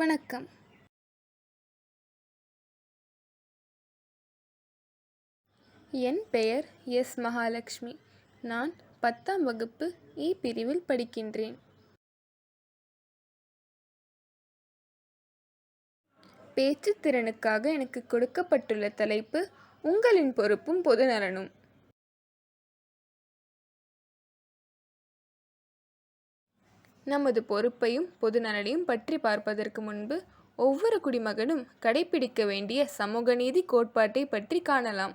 வணக்கம். என் பெயர் எஸ் மகாலட்சுமி. நான் பத்தாம் வகுப்பு இ பிரிவில் படிக்கின்றேன். பேச்சுத்திறனுக்காக எனக்கு கொடுக்கப்பட்டுள்ள தலைப்பு உங்களின் பொறுப்பும் பொது நலனும் நமது பொறுப்பையும் பொதுநலனையும் பற்றி பார்ப்பதற்கு முன்பு ஒவ்வொரு குடிமகனும் கடைப்பிடிக்க வேண்டிய சமூக நீதி கோட்பாட்டை பற்றி காணலாம்.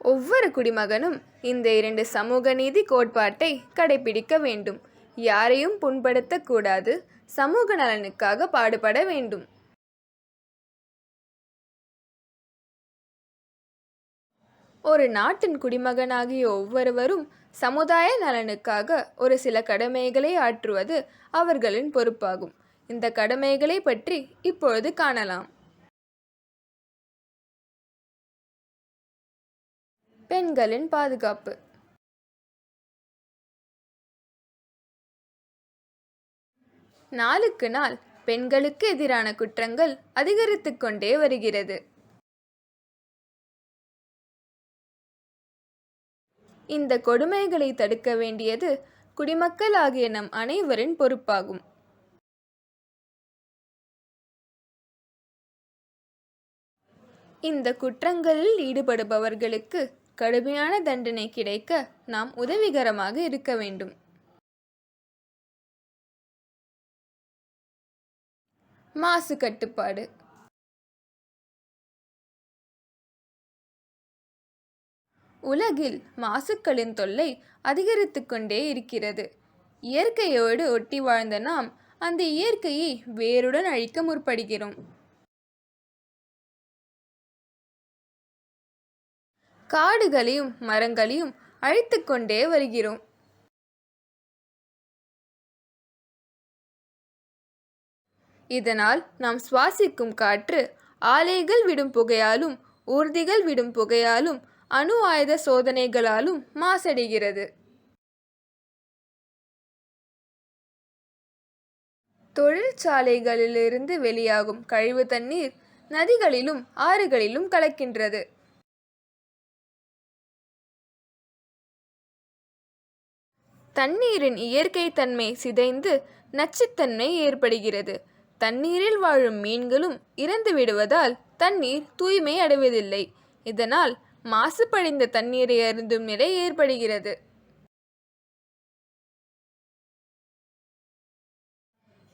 ஒவ்வொரு குடிமகனும் இந்த இரண்டு சமூக நீதி கோட்பாட்டை கடைப்பிடிக்க வேண்டும். யாரையும் புண்படுத்தக்கூடாது. சமூக நலனுக்காக பாடுபட வேண்டும். ஒரு நாட்டின் குடிமகனாகிய ஒவ்வொருவரும் சமுதாய நலனுக்காக ஒரு சில கடமைகளை ஆற்றுவது அவர்களின் பொறுப்பாகும். இந்த கடமைகளை பற்றி இப்பொழுது காணலாம். பெண்களின் பாதுகாப்பு. நாளுக்கு நாள் பெண்களுக்கு எதிரான குற்றங்கள் அதிகரித்துக்கொண்டே வருகிறது. இந்த கொடுமைகளை தடுக்க வேண்டியது குடிமக்களாகிய நம் அனைவரின் பொறுப்பாகும். இந்த குற்றங்களில் ஈடுபடுபவர்களுக்கு கடுமையான தண்டனை கிடைக்க நாம் உதவிகரமாக இருக்க வேண்டும். மாசு கட்டுப்பாடு. உலகில் மாசுக்களின் தொல்லை அதிகரித்து கொண்டே இருக்கிறது. இயற்கையோடு ஒட்டி வாழ்ந்த நாம் அந்த இயற்கையை வேருடன் அழிக்க முற்படுகிறோம். காடுகளையும் மரங்களையும் அழித்து கொண்டே வருகிறோம். இதனால் நாம் சுவாசிக்கும் காற்று ஆலைகள் விடும் புகையாலும் ஊர்திகள் விடும் புகையாலும் அணு ஆயுத சோதனைகளாலும் மாசடைகிறது. தொழிற்சாலைகளிலிருந்து வெளியாகும் கழிவு தண்ணீர் நதிகளிலும் ஆறுகளிலும் கலக்கின்றது. தண்ணீரின் இயற்கை தன்மை சிதைந்து நச்சுத்தன்மை ஏற்படுகிறது. தண்ணீரில் வாழும் மீன்களும் இறந்து விடுவதால் தண்ணீர் தூய்மை அடைவதில்லை. இதனால் மாசுபடிந்த தண்ணீரை அருந்தும் நிலை ஏற்படுகிறது.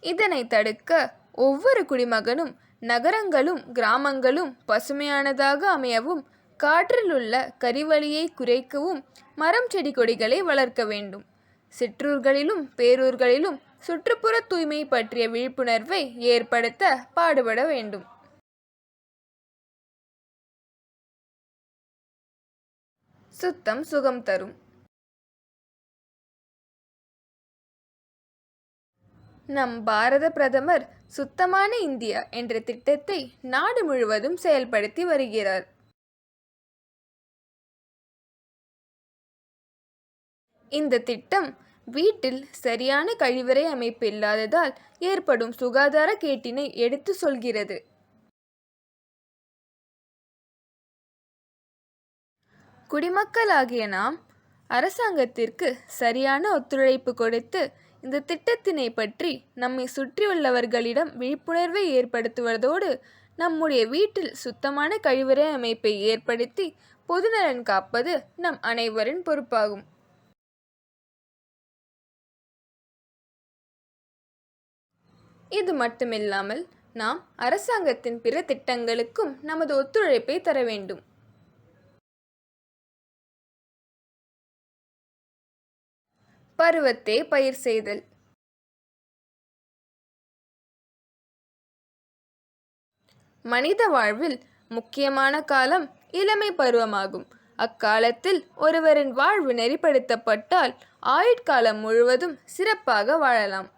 இதனை தடுக்க ஒவ்வொரு குடிமகனும் நகரங்களும் கிராமங்களும் பசுமையானதாக அமையவும் காற்றில் உள்ள கரிவலியை குறைக்கவும் மரம் செடி கொடிகளை வளர்க்க வேண்டும். சிற்றூர்களிலும் பேரூர்களிலும் சுற்றுப்புற தூய்மை பற்றிய விழிப்புணர்வை ஏற்படுத்த பாடுபட வேண்டும். சுத்தம் சுகம் தரும். நம் பாரத பிரதமர் சுத்தமான இந்தியா என்ற திட்டத்தை நாடு முழுவதும் செயல்படுத்தி வருகிறார். இந்த திட்டம் வீட்டில் சரியான கழிவறை அமைப்பு இல்லாததால் ஏற்படும் சுகாதார கேட்டினை எடுத்து சொல்கிறது. குடிமக்களாகிய நாம் அரசாங்கத்திற்கு சரியான ஒத்துழைப்பு கொடுத்து இந்த திட்டத்தினை பற்றி நம்மை சுற்றியுள்ளவர்களிடம் விழிப்புணர்வை ஏற்படுத்துவதோடு நம்முடைய வீட்டில் சுத்தமான கழிவறை அமைப்பை ஏற்படுத்தி பொதுநலன் காப்பது நம் அனைவரின் பொறுப்பாகும். இது மட்டுமில்லாமல் நாம் அரசாங்கத்தின் பிற திட்டங்களுக்கும் நமது ஒத்துழைப்பை தர வேண்டும். பருவத்தே பயிர் செய்தல். மனித வாழ்வில் முக்கியமான காலம் இளமை பருவமாகும். அக்காலத்தில் ஒருவரின் வாழ்வு நெறிப்படுத்தப்பட்டால் ஆயுட்காலம் முழுவதும் சிறப்பாக வாழலாம்.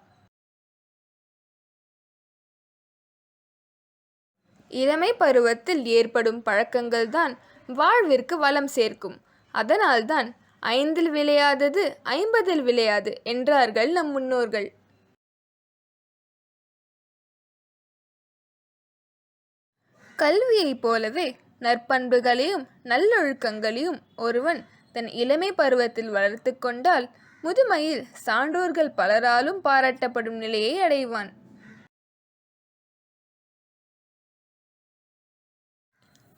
இளமை பருவத்தில் ஏற்படும் பழக்கங்கள்தான் வாழ்விற்கு வளம் சேர்க்கும். அதனால்தான் ஐந்தில் விளையாதது ஐம்பதில் விளையாது என்றார்கள் நம் முன்னோர்கள். கல்வியைப் போலவே நற்பண்புகளையும் நல்லொழுக்கங்களையும் ஒருவன் தன் இளமை பருவத்தில் வளர்த்து கொண்டால் முதுமையில் சான்றோர்கள் பலராலும் பாராட்டப்படும் நிலையை அடைவான்.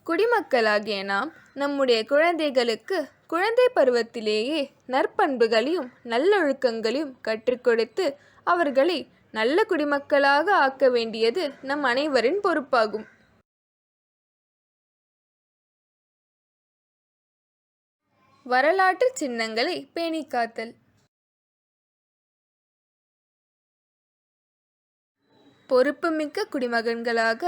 குடிமக்களாகிய நாம் நம்முடைய குழந்தைகளுக்கு குழந்தை பருவத்திலேயே நற்பண்புகளையும் நல்லொழுக்கங்களையும் கற்றுக் கொடுத்து அவர்களை நல்ல குடிமக்களாக ஆக்க வேண்டியது நம் அனைவரின் பொறுப்பாகும். வரலாற்று சின்னங்களை பேணிக்காத்தல் பொறுப்புமிக்க குடிமகன்களாக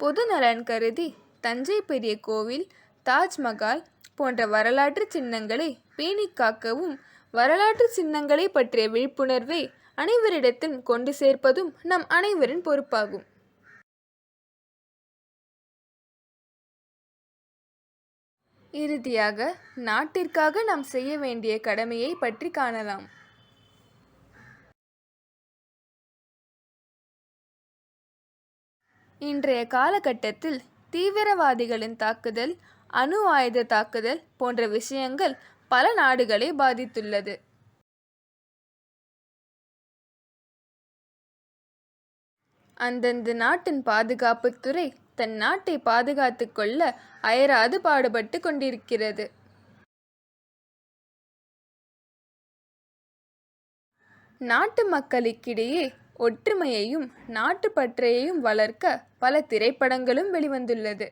பொது நலன் கருதி தஞ்சை பெரிய கோவில் தாஜ்மஹால் போன்ற வரலாற்று சின்னங்களை பேணி காக்கவும் வரலாற்று சின்னங்களை பற்றிய விழிப்புணர்வை அனைவரிடத்தில் கொண்டு சேர்ப்பதும் நம் அனைவரின் பொறுப்பாகும். இறுதியாக நாட்டிற்காக நாம் செய்ய வேண்டிய கடமையை பற்றி காணலாம். இன்றைய காலகட்டத்தில் தீவிரவாதிகளின் தாக்குதல் அணு ஆயுத தாக்குதல் போன்ற விஷயங்கள் பல நாடுகளை பாதித்துள்ளது. அந்தந்த நாட்டின் பாதுகாப்புத்துறை தன் நாட்டை பாதுகாத்து கொள்ள அயராது பாடுபட்டு கொண்டிருக்கிறது. நாட்டு மக்களுக்கிடையே ஒற்றுமையையும் நாட்டுப்பற்றையையும் வளர்க்க பல திரைப்படங்களும் வெளிவந்துள்ளது.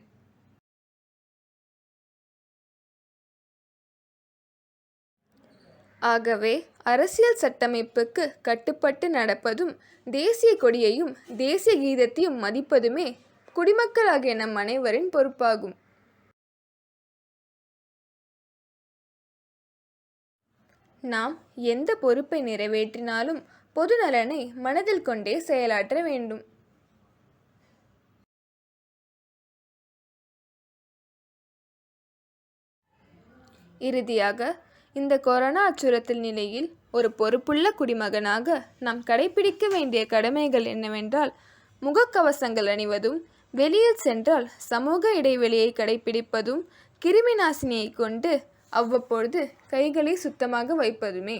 ஆகவே அரசியல் சட்டமைப்புக்கு கட்டுப்பட்டு நடப்பதும் தேசிய கொடியையும் தேசிய கீதத்தையும் மதிப்பதுமே குடிமக்களாகிய நம் அனைவரின் பொறுப்பாகும். நாம் எந்த பொறுப்பை நிறைவேற்றினாலும் பொது நலனை மனதில் கொண்டே செயலாற்ற வேண்டும். இறுதியாக இந்த கொரோனா அச்சுறுத்தல் நிலையில் ஒரு பொறுப்புள்ள குடிமகனாக நாம் கடைபிடிக்க வேண்டிய கடமைகள் என்னவென்றால் முகக்கவசங்கள் அணிவதும் வெளியில் சென்றால் சமூக இடைவெளியை கடைபிடிப்பதும் கிருமி நாசினியை கொண்டு அவ்வப்பொழுது கைகளை சுத்தமாக வைப்பதுமே.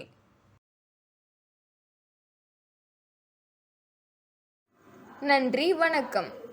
நன்றி வணக்கம்.